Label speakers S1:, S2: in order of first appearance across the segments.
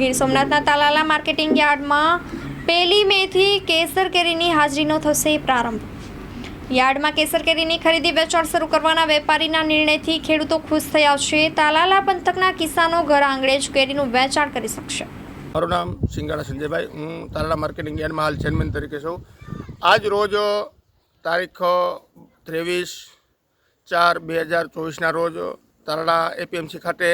S1: Gir સોમનાથના Talala marketing યાર્ડમાં પહેલી મેથી કેસર કેરીની હાજરીનો થશે પ્રારંભ. યાર્ડમાં કેસર કેરીની ખરીદી વેચાણ શરૂ કરવાના વેપારીના નિર્ણયથી ખેડૂતો ખુશ થયા છે. તાલાલા પંથકના કિસાનો ઘર આંગણે જ કેરીનું વેચાણ કરી શકશે.
S2: મારું નામ સિંગાળા સંજયભાઈ. હું તાલાલા માર્કેટિંગ યાર્ડમાં હાલ ચેરમેન તરીકે છું. આજ રોજ તારીખ ત્રેવીસ ચાર બે હજાર ચોવીસના રોજ તાલાલા એપીએમસી ખાતે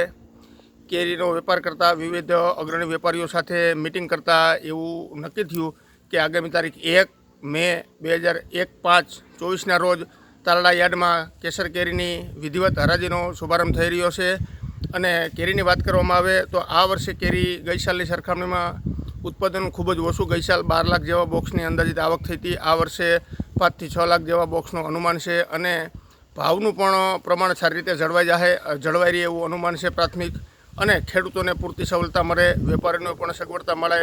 S2: કેરીનો વેપાર કરતા, વિવિધ અગ્રણી વેપારીઓ સાથે મિટિંગ કરતા એવું નક્કી થયું કે આગામી તારીખ એક મે બે હજાર એક પાંચ ચોવીસના રોજ તાલાલા યાર્ડમાં કેસર કેરીની વિધિવત હરાજીનો શુભારંભ થઈ રહ્યો છે. અને કેરીની વાત કરવામાં આવે તો આ વર્ષે કેરી ગઈ સાલની સરખામણીમાં ઉત્પાદન ખૂબ જ ઓછું. ગઈ સાલ બાર લાખ જેવા બોક્સની અંદાજિત આવક થઈ હતી. આ વર્ષે પાંચથી છ લાખ જેવા બોક્સનું અનુમાન છે અને ભાવનું પણ પ્રમાણ સારી રીતે જળવાઈ જાય જળવાઈ રહે એવું અનુમાન છે પ્રાથમિક. અને ખેડૂતોને પૂરતી સવલતા મળે, વેપારીને પણ સગવડતા મળે.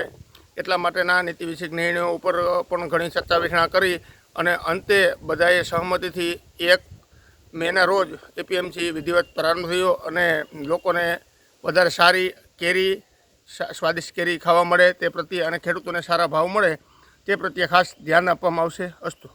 S2: એટલા માટેના નીતિ વિષયક નિર્ણયો ઉપર પણ ઘણી ચર્ચા વિચારણા કરી અને અંતે બધાએ સહમતિથી એક મેના રોજ એપીએમસી વિધિવત પ્રારંભ થયો અને લોકોને વધારે સારી કેરી સ્વાદિષ્ટ કેરી ખાવા મળે તે પ્રત્યે અને ખેડૂતોને સારા ભાવ મળે તે પ્રત્યે ખાસ ધ્યાન આપવામાં આવશે. અસ્તુ.